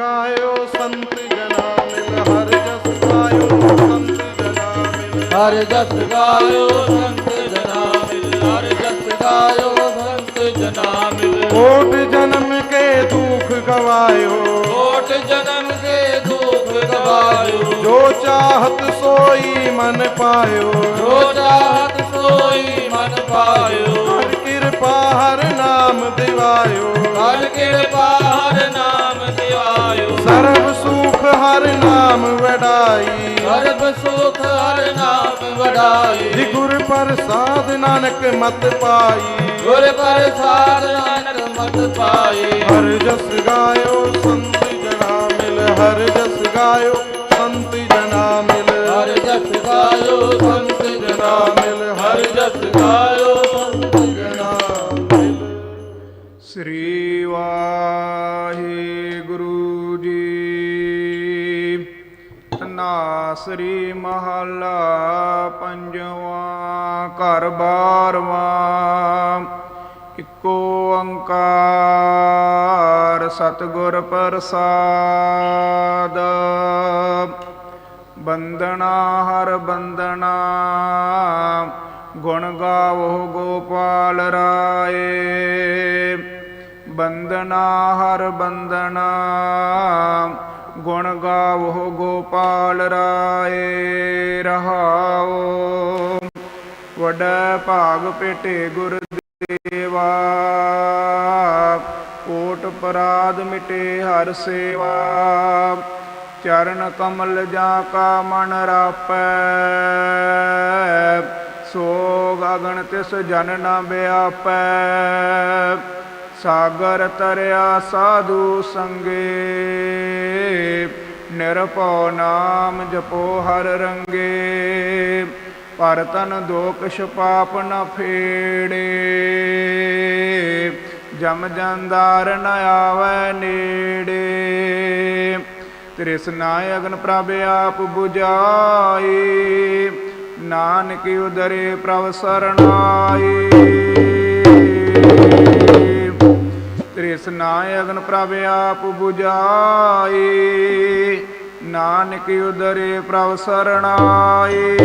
ਗਾਇਓ ਸੰਤ ਜਨਾ ਮਿਲ ਹਰ ਜਸ ਗਾਇਓ ਸੰਤ ਜਨਾ ਮਿਲ ਹਰ ਜਸ ਗਾਇਓ ਸੰਤ ਜਨਾ ਮਿਲ ਹਰ ਜਸ ਗਾਇਓ ਸੰਤ ਜਨਾ ਮਿਲ ਕੋਟ ਜਨਮ ਕੇ ਦੁਖ ਗਵਾਇਓ। ਕੋਟ ਜਨਮ ਕੇ ਦੁਖ ਗਵਾਇਓ। ਜੋ ਚਾਹਤ ਸੋਈ ਮਨ ਪਾਇਓ। ਜੋ ਚਾਹਤ ਸੋਈ ਮਨ ਪਾਇਓ। ਹਰ ਕਿਰਪਾ ਹਰ ਨਾਮ ਦਿਵਾਇਓ। ਹਰ ਕਿਰਪਾ ਸਰਬ ਸੁਖ ਹਰ ਨਾਮ ਵਡਾਈ। ਸਰਬ ਸੁਖ ਹਰ ਨਾਮ ਵਡਾਈ। ਜੀ ਗੁਰ ਪ੍ਰਸਾਦ ਨਾਨਕ ਮਤ ਪਾਈ। ਗੁਰ ਪ੍ਰਸਾਦ ਨਾਨਕ ਮਤ ਪਾਈ। ਹਰ ਜਸ ਗਾਇਓ ਸੰਤ ਜਨਾ ਮਿਲ। ਹਰ ਜਸ ਗਾਇਓ ਸੰਤ ਜਨਾ ਮਿਲ। ਹਰ ਜਸ ਗਾਇਓ ਸੰਤ ਜਨਾ ਮਿਲ। ਹਰ ਜਸ ਗਾਇਓ ਸੰਤ ਜਨਾ ਸ੍ਰੀ ਵਾਹਿਗੁਰੂ ਜੀ। ਤਨਾਸਰੀ ਮਹੱਲਾ ਪੰਜਵਾਂ, ਘਰ ਬਾਰਵਾਂ। ਇੱਕੋ ਅੰਕਾਰ ਸਤਿਗੁਰ ਪ੍ਰਸਾਦ। ਬੰਦਨਾ ਹਰ ਬੰਦਨਾ ਗੁਣ ਗਾਵੋ ਗੋਪਾਲ ਰਾਏ। ਬੰਦਨਾ, ਹਰ ਬੰਦਨਾ। ਗੁਣ ਗਾਵੋ ਗੋਪਾਲ ਰਾਏ, ਰਹਾਓ। ਵੱਡਾ ਭਾਗ ਪੇਟੇ ਗੁਰ ਦੇਵਾ ਕੋਟ ਪਰਾਧ ਮਿਟੇ ਹਰ ਸੇਵਾ। ਚਰਨ ਕਮਲ ਜਾ ਕਾ ਮਨ ਰਾਪੈ। ਸੋ ਗਗਨ ਤਿਸ ਜਨ ਨ ਬਿਆਪੈ ਸਾਗਰ ਤਰਿਆ ਸਾਧੂ ਸੰਗੇ। ਨਿਰਭਉ ਨਾਮ ਜਪੋ ਹਰ ਰੰਗੇ। ਪਰ ਤਨ ਦੋਖ ਪਾਪ ਨ ਫੇੜੇ। ਜਮ ਜੰਦਾਰ ਨ ਆਵੈ ਨੇੜੇ। ਤ੍ਰਿਸ਼ਨਾ ਅਗਨ ਪ੍ਰਭ ਆਪ 부ਝਾਈ ਨਾਨਕ ਉਦਰੇ ਪ੍ਰਭ ਸਰਣਾਈ ਨਾ ਅਗਨ ਪ੍ਰਭ ਆਪ 부ਝਾਈ ਨਾਨਕ ਉਦਰੇ ਪ੍ਰਭ ਸਰਣਾਈ